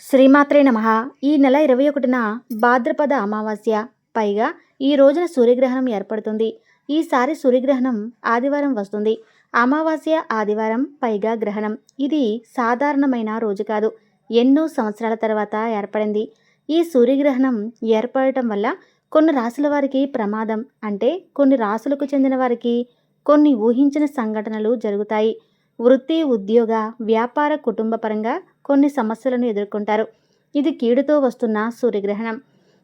శ్రీమాత్రే నమ. ఈ నెల ఇరవై ఒకటిన భాద్రపద అమావాస్య. పైగా ఈ రోజున సూర్యగ్రహణం ఏర్పడుతుంది. ఈసారి సూర్యగ్రహణం ఆదివారం వస్తుంది. అమావాస్య ఆదివారం పైగా గ్రహణం. ఇది సాధారణమైన రోజు కాదు. ఎన్నో సంవత్సరాల తర్వాత ఏర్పడింది. ఈ సూర్యగ్రహణం ఏర్పడటం వల్ల కొన్ని రాసుల వారికి ప్రమాదం. అంటే కొన్ని రాసులకు చెందిన వారికి కొన్ని ఊహించిన సంఘటనలు జరుగుతాయి. వృత్తి ఉద్యోగ వ్యాపార కుటుంబ పరంగా కొన్ని సమస్యలను ఎదుర్కొంటారు. ఇది కీడుతో వస్తున్న సూర్యగ్రహణం.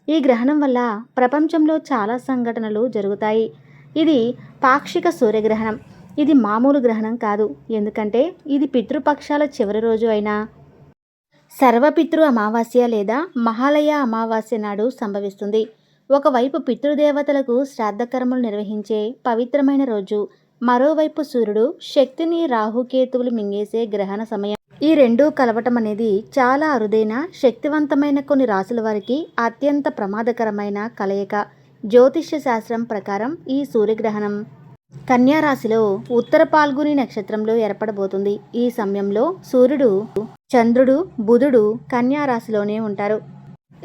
ఈ గ్రహణం వల్ల ప్రపంచంలో చాలా సంఘటనలు జరుగుతాయి. ఇది పాక్షిక సూర్యగ్రహణం. ఇది మామూలు గ్రహణం కాదు. ఎందుకంటే ఇది పితృపక్షాల చివరి రోజు అయిన. సర్వపితృ అమావాస్య లేదా మహాలయ అమావాస్య నాడు సంభవిస్తుంది. ఒకవైపు పితృదేవతలకు శ్రాద్ధకర్మలు నిర్వహించే పవిత్రమైన రోజు. మరోవైపు సూర్యుడు శక్తిని రాహుకేతువులు మింగేసే గ్రహణ సమయం. ఈ రెండూ కలవటం అనేది చాలా అరుదైన శక్తివంతమైన కొన్ని రాసుల వారికి అత్యంత ప్రమాదకరమైన కలయిక. జ్యోతిష్య శాస్త్రం ప్రకారం ఈ సూర్యగ్రహణం. కన్యా రాశిలో ఉత్తర పాల్గొని నక్షత్రంలో ఏర్పడబోతుంది. ఈ సమయంలో సూర్యుడు చంద్రుడు బుధుడు కన్యా రాశిలోనే ఉంటారు.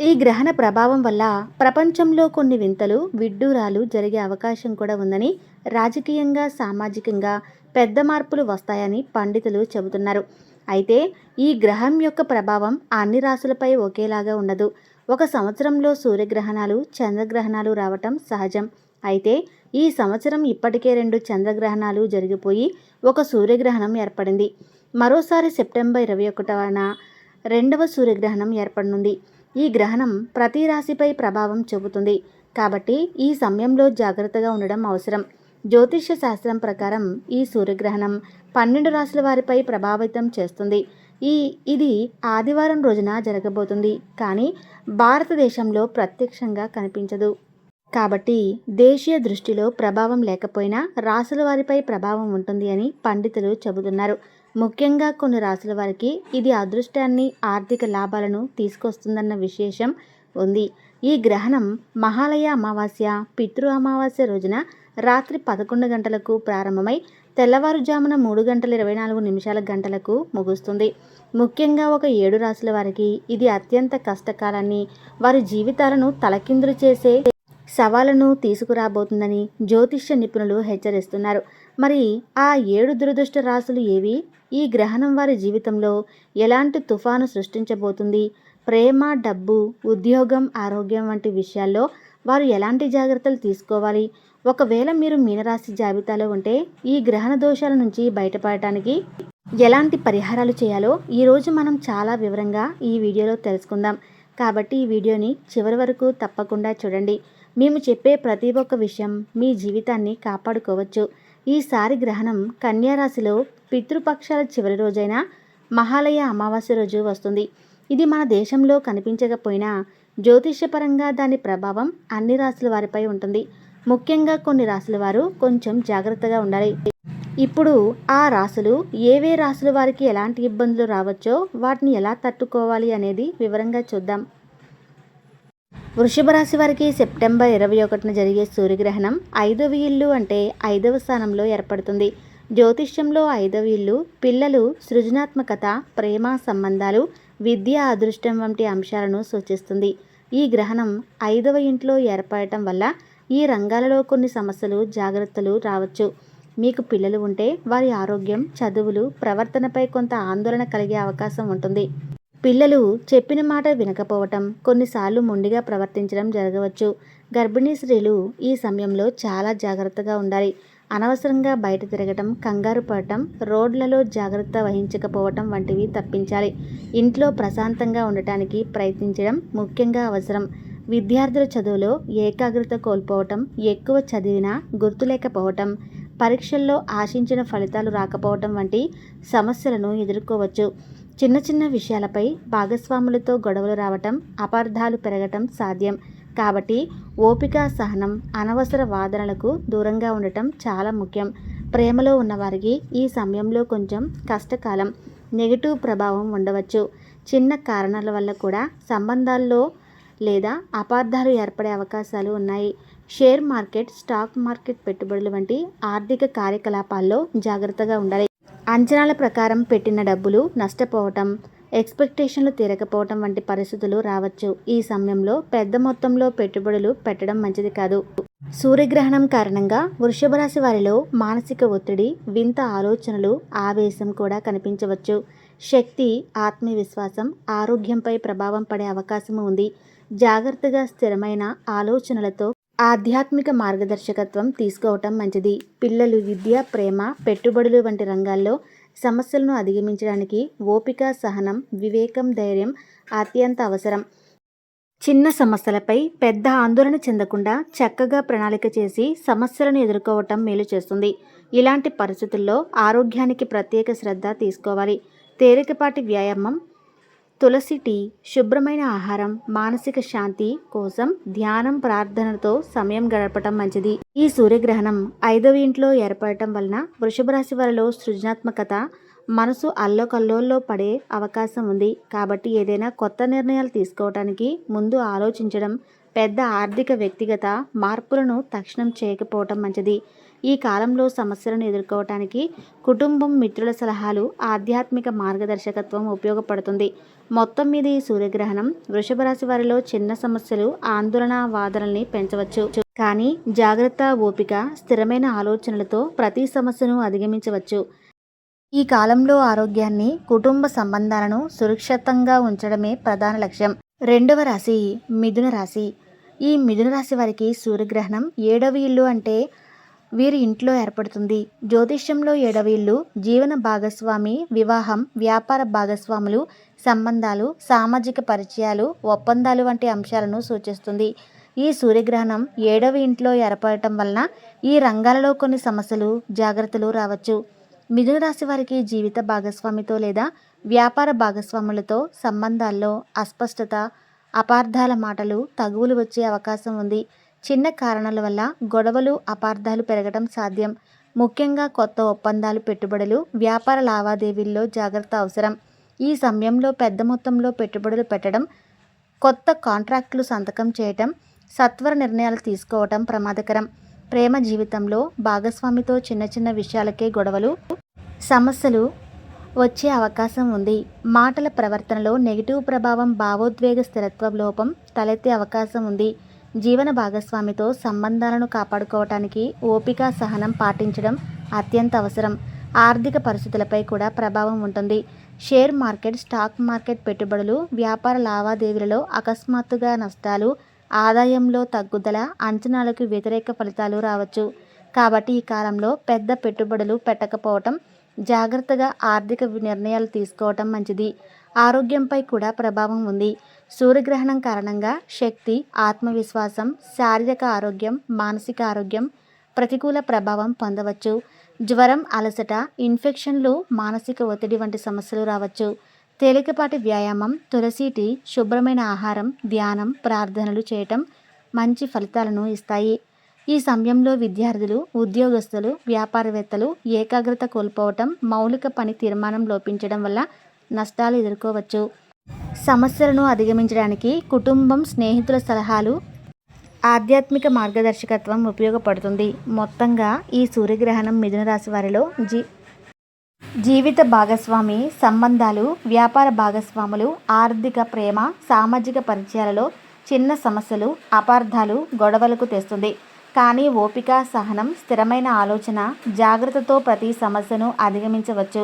ఈ గ్రహణ ప్రభావం వల్ల ప్రపంచంలో కొన్ని వింతలు విడ్డూరాలు జరిగే అవకాశం కూడా ఉందని రాజకీయంగా సామాజికంగా పెద్ద మార్పులు వస్తాయని పండితులు చెబుతున్నారు. అయితే ఈ గ్రహం యొక్క ప్రభావం అన్ని రాశులపై ఒకేలాగా ఉండదు. ఒక సంవత్సరంలో సూర్యగ్రహణాలు చంద్రగ్రహణాలు రావటం సహజం. అయితే ఈ సంవత్సరం ఇప్పటికే రెండు చంద్రగ్రహణాలు జరిగిపోయి ఒక సూర్యగ్రహణం ఏర్పడింది. మరోసారి సెప్టెంబర్ ఇరవై ఒకటవన రెండవ సూర్యగ్రహణం ఏర్పడనుంది. ఈ గ్రహణం ప్రతి రాశిపై ప్రభావం చూపుతుంది. కాబట్టి ఈ సమయంలో జాగ్రత్తగా ఉండడం అవసరం. జ్యోతిష్య శాస్త్రం ప్రకారం ఈ సూర్యగ్రహణం పన్నెండు రాశుల వారిపై ప్రభావితం చేస్తుంది. ఈ ఇది ఆదివారం రోజున జరగబోతుంది. కానీ భారతదేశంలో ప్రత్యక్షంగా కనిపించదు. కాబట్టి దేశీయ దృష్టిలో ప్రభావం లేకపోయినా రాసుల వారిపై ప్రభావం ఉంటుంది అని పండితులు చెబుతున్నారు. ముఖ్యంగా కొన్ని రాసుల వారికి ఇది అదృష్టాన్ని ఆర్థిక లాభాలను తీసుకొస్తుందన్న విశేషం ఉంది. ఈ గ్రహణం మహాలయ అమావాస్య పితృ అమావాస్య రోజున రాత్రి పదకొండు గంటలకు ప్రారంభమై తెల్లవారుజామున మూడు గంటల ఇరవై నాలుగు నిమిషాల గంటలకు ముగుస్తుంది. ముఖ్యంగా ఒక ఏడు రాసుల వారికి ఇది అత్యంత కష్టకాలాన్ని వారి జీవితాలను తలకిందులు చేసే సవాలను తీసుకురాబోతుందని జ్యోతిష్య నిపుణులు హెచ్చరిస్తున్నారు. మరి ఆ ఏడు దురదృష్ట రాశులు ఏవి? ఈ గ్రహణం వారి జీవితంలో ఎలాంటి తుఫాను సృష్టించబోతుంది? ప్రేమ డబ్బు ఉద్యోగం ఆరోగ్యం వంటి విషయాల్లో వారు ఎలాంటి జాగ్రత్తలు తీసుకోవాలి? ఒకవేళ మీరు మీనరాశి జాబితాలో ఉంటే ఈ గ్రహణ దోషాల నుంచి బయటపడటానికి ఎలాంటి పరిహారాలు చేయాలో ఈరోజు మనం చాలా వివరంగా ఈ వీడియోలో తెలుసుకుందాం. కాబట్టి ఈ వీడియోని చివరి వరకు తప్పకుండా చూడండి. మేము చెప్పే ప్రతి ఒక్క విషయం మీ జీవితాన్ని కాపాడుకోవచ్చు. ఈసారి గ్రహణం కన్యారాశిలో పితృపక్షాల చివరి రోజైన మహాలయ అమావాస్య రోజు వస్తుంది. ఇది మన దేశంలో కనిపించకపోయినా జ్యోతిష్యపరంగా దాని ప్రభావం అన్ని రాశుల వారిపై ఉంటుంది. ముఖ్యంగా కొన్ని రాశుల వారు కొంచెం జాగ్రత్తగా ఉండాలి. ఇప్పుడు ఆ రాశులు ఏవే రాశుల వారికి ఎలాంటి ఇబ్బందులు రావచ్చో వాటిని ఎలా తట్టుకోవాలి అనేది వివరంగా చూద్దాం. వృషభ రాశి వారికి సెప్టెంబర్ ఇరవై ఒకటిన జరిగే సూర్యగ్రహణం ఐదవ ఇల్లు అంటే ఐదవ స్థానంలో ఏర్పడుతుంది. జ్యోతిష్యంలో ఐదవ ఇల్లు పిల్లలు సృజనాత్మకత ప్రేమ సంబంధాలు విద్య అదృష్టం వంటి అంశాలను సూచిస్తుంది. ఈ గ్రహణం ఐదవ ఇంట్లో ఏర్పడటం వల్ల ఈ రంగాలలో కొన్ని సమస్యలు జాగ్రత్తలు రావచ్చు. మీకు పిల్లలు ఉంటే వారి ఆరోగ్యం చదువులు ప్రవర్తనపై కొంత ఆందోళన కలిగే అవకాశం ఉంటుంది. పిల్లలు చెప్పిన మాట వినకపోవటం కొన్నిసార్లు మొండిగా ప్రవర్తించడం జరగవచ్చు. గర్భిణీ స్త్రీలు ఈ సమయంలో చాలా జాగ్రత్తగా ఉండాలి. అనవసరంగా బయట తిరగటం కంగారు పడటం రోడ్లలో జాగ్రత్త వహించకపోవటం వంటివి తప్పించాలి. ఇంట్లో ప్రశాంతంగా ఉండటానికి ప్రయత్నించడం ముఖ్యంగా అవసరం. విద్యార్థుల చదువులో ఏకాగ్రత కోల్పోవటం ఎక్కువ చదివినా గుర్తులేకపోవటం పరీక్షల్లో ఆశించిన ఫలితాలు రాకపోవటం వంటి సమస్యలను ఎదుర్కోవచ్చు. చిన్న చిన్న విషయాలపై భాగస్వాములతో గొడవలు రావటం అపార్థాలు పెరగటం సాధ్యం. కాబట్టి ఓపిక సహనం అనవసర వాదనలకు దూరంగా ఉండటం చాలా ముఖ్యం. ప్రేమలో ఉన్నవారికి ఈ సమయంలో కొంచెం కష్టకాలం నెగిటివ్ ప్రభావం ఉండవచ్చు. చిన్న కారణాల వల్ల కూడా సంబంధాల్లో లేదా అపార్థాలు ఏర్పడే అవకాశాలు ఉన్నాయి. షేర్ మార్కెట్ స్టాక్ మార్కెట్ పెట్టుబడులు వంటి ఆర్థిక కార్యకలాపాల్లో జాగ్రత్తగా ఉండాలి. అంచనాల ప్రకారం పెట్టిన డబ్బులు నష్టపోవటం ఎక్స్పెక్టేషన్లు తీరకపోవటం వంటి పరిస్థితులు రావచ్చు. ఈ సమయంలో పెద్ద మొత్తంలో పెట్టుబడులు పెట్టడం మంచిది కాదు. సూర్యగ్రహణం కారణంగా వృషభ రాశి వారిలో మానసిక ఒత్తిడి వింత ఆలోచనలు ఆవేశం కూడా కనిపించవచ్చు. శక్తి ఆత్మవిశ్వాసం ఆరోగ్యంపై ప్రభావం పడే అవకాశం ఉంది. జాగ్రత్తగా స్థిరమైన ఆలోచనలతో ఆధ్యాత్మిక మార్గదర్శకత్వం తీసుకోవటం మంచిది. పిల్లలు విద్య ప్రేమ పెట్టుబడులు వంటి రంగాల్లో సమస్యలను అధిగమించడానికి ఓపిక సహనం వివేకం ధైర్యం అత్యంత అవసరం. చిన్న సమస్యలపై పెద్ద ఆందోళన చెందకుండా చక్కగా ప్రణాళిక చేసి సమస్యలను ఎదుర్కోవటం మేలు చేస్తుంది. ఇలాంటి పరిస్థితుల్లో ఆరోగ్యానికి ప్రత్యేక శ్రద్ధ తీసుకోవాలి. తేలికపాటి వ్యాయామం తులసి టీ శుభ్రమైన ఆహారం మానసిక శాంతి కోసం ధ్యానం ప్రార్థనతో సమయం గడపటం మంచిది. ఈ సూర్యగ్రహణం ఐదవ ఇంట్లో ఏర్పడటం వలన వృషభ రాశి వారిలో సృజనాత్మకత మనసు అల్లోకల్లోల్లో పడే అవకాశం ఉంది. కాబట్టి ఏదైనా కొత్త నిర్ణయాలు తీసుకోవటానికి ముందు ఆలోచించడం పెద్ద ఆర్థిక వ్యక్తిగత మార్పులను తక్షణం చేయకపోవటం మంచిది. ఈ కాలంలో సమస్యలను ఎదుర్కోవటానికి కుటుంబం మిత్రుల సలహాలు ఆధ్యాత్మిక మార్గదర్శకత్వం ఉపయోగపడుతుంది. మొత్తం మీద ఈ సూర్యగ్రహణం వృషభ రాశి వారిలో చిన్న సమస్యలు ఆందోళన వాదనల్ని పెంచవచ్చు. కానీ జాగ్రత్త ఓపిక స్థిరమైన ఆలోచనలతో ప్రతి సమస్యను అధిగమించవచ్చు. ఈ కాలంలో ఆరోగ్యాన్ని కుటుంబ సంబంధాలను సురక్షితంగా ఉంచడమే ప్రధాన లక్ష్యం. రెండవ రాశి మిథున రాశి. ఈ మిథున రాశి వారికి సూర్యగ్రహణం ఏడవ ఇల్లు అంటే వీరి ఇంట్లో ఏర్పడుతుంది. జ్యోతిష్యంలో ఏడవీళ్ళు జీవన భాగస్వామి వివాహం వ్యాపార భాగస్వాములు సంబంధాలు సామాజిక పరిచయాలు ఒప్పందాలు వంటి అంశాలను సూచిస్తుంది. ఈ సూర్యగ్రహణం ఏడవ ఇంట్లో ఏర్పడటం వలన ఈ రంగాలలో కొన్ని సమస్యలు జాగ్రత్తలు రావచ్చు. మిథున రాశి వారికి జీవిత భాగస్వామితో లేదా వ్యాపార భాగస్వాములతో సంబంధాల్లో అస్పష్టత అపార్థాల మాటలు తగువులు వచ్చే అవకాశం ఉంది. చిన్న కారణాల వల్ల గొడవలు అపార్థాలు పెరగడం సాధ్యం. ముఖ్యంగా కొత్త ఒప్పందాలు పెట్టుబడులు వ్యాపార లావాదేవీల్లో జాగ్రత్త అవసరం. ఈ సమయంలో పెద్ద మొత్తంలో పెట్టుబడులు పెట్టడం కొత్త కాంట్రాక్టులు సంతకం చేయటం సత్వర నిర్ణయాలు తీసుకోవటం ప్రమాదకరం. ప్రేమ జీవితంలో భాగస్వామితో చిన్న చిన్న విషయాలకే గొడవలు సమస్యలు వచ్చే అవకాశం ఉంది. మాటల ప్రవర్తనలో నెగిటివ్ ప్రభావం భావోద్వేగ స్థిరత్వ లోపం తలెత్తే అవకాశం ఉంది. జీవన భాగస్వామితో సంబంధాలను కాపాడుకోవటానికి ఓపిక సహనం పాటించడం అత్యంత అవసరం. ఆర్థిక పరిస్థితులపై కూడా ప్రభావం ఉంటుంది. షేర్ మార్కెట్ స్టాక్ మార్కెట్ పెట్టుబడులు వ్యాపార లావాదేవీలలో అకస్మాత్తుగా నష్టాలు ఆదాయంలో తగ్గుదల అంచనాలకు వ్యతిరేక ఫలితాలు రావచ్చు. కాబట్టి ఈ కాలంలో పెద్ద పెట్టుబడులు పెట్టకపోవటం జాగ్రత్తగా ఆర్థిక నిర్ణయాలు తీసుకోవటం మంచిది. ఆరోగ్యంపై కూడా ప్రభావం ఉంది. సూర్యగ్రహణం కారణంగా శక్తి ఆత్మవిశ్వాసం శారీరక ఆరోగ్యం మానసిక ఆరోగ్యం ప్రతికూల ప్రభావం పొందవచ్చు. జ్వరం అలసట ఇన్ఫెక్షన్లు మానసిక ఒత్తిడి వంటి సమస్యలు రావచ్చు. తేలికపాటి వ్యాయామం తులసి టీ శుభ్రమైన ఆహారం ధ్యానం ప్రార్థనలు చేయటం మంచి ఫలితాలను ఇస్తాయి. ఈ సమయంలో విద్యార్థులు ఉద్యోగస్తులు వ్యాపారవేత్తలు ఏకాగ్రత కోల్పోవటం మౌలిక పని తీర్మానం లోపించడం వల్ల నష్టాలు ఎదుర్కోవచ్చు. సమస్యలను అధిగమించడానికి కుటుంబం స్నేహితుల సలహాలు ఆధ్యాత్మిక మార్గదర్శకత్వం ఉపయోగపడుతుంది. మొత్తంగా ఈ సూర్యగ్రహణం మిథున రాశి వారిలో జీ జీవిత భాగస్వామి సంబంధాలు వ్యాపార భాగస్వాములు ఆర్థిక ప్రేమ సామాజిక పరిచయాలలో చిన్న సమస్యలు అపార్థాలు గొడవలకు తెస్తుంది. కానీ ఓపిక సహనం స్థిరమైన ఆలోచన జాగ్రత్తతో ప్రతి సమస్యను అధిగమించవచ్చు.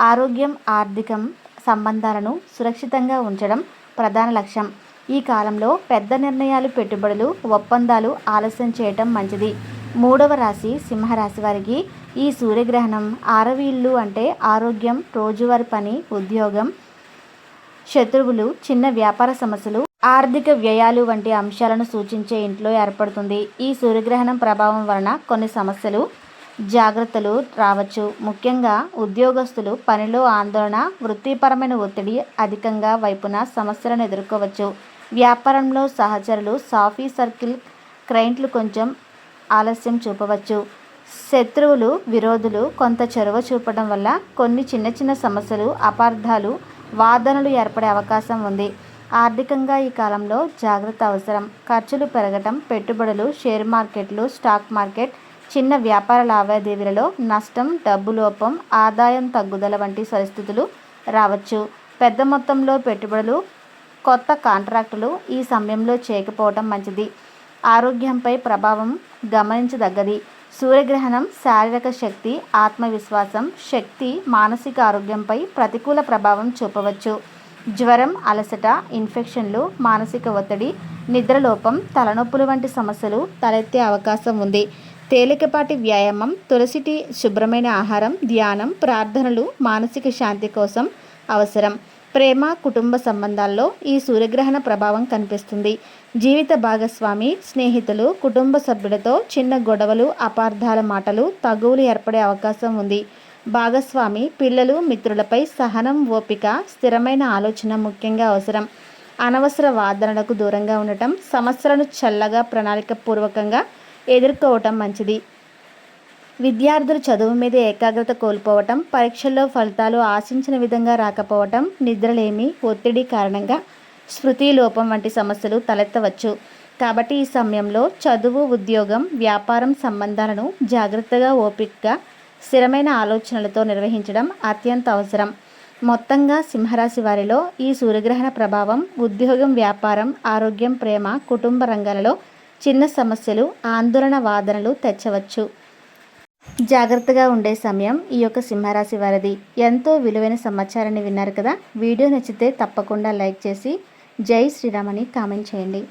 ఆరోగ్యం ఆర్థికం సంబంధాలను సురక్షితంగా ఉంచడం ప్రధాన లక్ష్యం. ఈ కాలంలో పెద్ద నిర్ణయాలు పెట్టుబడులు ఒప్పందాలు ఆలస్యం చేయటం మంచిది. మూడవ రాశి సింహరాశి వారికి ఈ సూర్యగ్రహణం ఆరవ ఇల్లు అంటే ఆరోగ్యం రోజువారి పని ఉద్యోగం శత్రువులు చిన్న వ్యాపార సమస్యలు ఆర్థిక వ్యయాలు వంటి అంశాలను సూచించే ఇంట్లో ఏర్పడుతుంది. ఈ సూర్యగ్రహణం ప్రభావం వలన కొన్ని సమస్యలు జాగ్రత్తలు రావచ్చు. ముఖ్యంగా ఉద్యోగస్తులు పనిలో ఆందోళన వృత్తిపరమైన ఒత్తిడి అధికంగా వైపున సమస్యలను ఎదుర్కోవచ్చు. వ్యాపారంలో సహచరులు సాఫీ సర్కిల్ క్లయింట్లు కొంచెం ఆలస్యం చూపవచ్చు. శత్రువులు విరోధులు కొంత చొరవ చూపడం వల్ల కొన్ని చిన్న చిన్న సమస్యలు అపార్థాలు వాదనలు ఏర్పడే అవకాశం ఉంది. ఆర్థికంగా ఈ కాలంలో జాగ్రత్త అవసరం. ఖర్చులు పెరగటం పెట్టుబడులు షేర్ మార్కెట్లు స్టాక్ మార్కెట్ చిన్న వ్యాపార లావాదేవీలలో నష్టం డబ్బు లోపం ఆదాయం తగ్గుదల వంటి పరిస్థితులు రావచ్చు. పెద్ద మొత్తంలో పెట్టుబడులు కొత్త కాంట్రాక్టులు ఈ సమయంలో చేయకపోవటం మంచిది. ఆరోగ్యంపై ప్రభావం గమనించదగ్గది. సూర్యగ్రహణం శారీరక శక్తి ఆత్మవిశ్వాసం శక్తి మానసిక ఆరోగ్యంపై ప్రతికూల ప్రభావం చూపవచ్చు. జ్వరం అలసట ఇన్ఫెక్షన్లు మానసిక ఒత్తిడి నిద్రలోపం తలనొప్పులు వంటి సమస్యలు తలెత్తే అవకాశం ఉంది. తేలికపాటి వ్యాయామం తులసిటి శుభ్రమైన ఆహారం ధ్యానం ప్రార్థనలు మానసిక శాంతి కోసం అవసరం. ప్రేమ కుటుంబ సంబంధాల్లో ఈ సూర్యగ్రహణ ప్రభావం కనిపిస్తుంది. జీవిత భాగస్వామి స్నేహితులు కుటుంబ సభ్యులతో చిన్న గొడవలు అపార్థాల మాటలు తగువులు ఏర్పడే అవకాశం ఉంది. భాగస్వామి పిల్లలు మిత్రులపై సహనం ఓపిక స్థిరమైన ఆలోచన ముఖ్యంగా అవసరం. అనవసర వాదనలకు దూరంగా ఉండటం సమస్యలను చల్లగా ప్రణాళికపూర్వకంగా ఎదుర్కోవటం మంచిది. విద్యార్థులు చదువు మీద ఏకాగ్రత కోల్పోవటం పరీక్షల్లో ఫలితాలు ఆశించిన విధంగా రాకపోవటం నిద్రలేమి ఒత్తిడి కారణంగా స్మృతి లోపం వంటి సమస్యలు తలెత్తవచ్చు. కాబట్టి ఈ సమయంలో చదువు ఉద్యోగం వ్యాపారం సంబంధాలను జాగ్రత్తగా ఓపికగా స్థిరమైన ఆలోచనలతో నిర్వహించడం అత్యంత అవసరం. మొత్తంగా సింహరాశి వారిలో ఈ సూర్యగ్రహణ ప్రభావం ఉద్యోగం వ్యాపారం ఆరోగ్యం ప్రేమ కుటుంబ రంగాలలో చిన్న సమస్యలు ఆందోళన వాదనలు తెచ్చవచ్చు. జాగ్రత్తగా ఉండే సమయం ఈ యొక్క సింహరాశి వారిది. ఎంతో విలువైన సమాచారాన్ని విన్నారు కదా? వీడియో నచ్చితే తప్పకుండా లైక్ చేసి జై శ్రీరామ్ అని కామెంట్ చేయండి.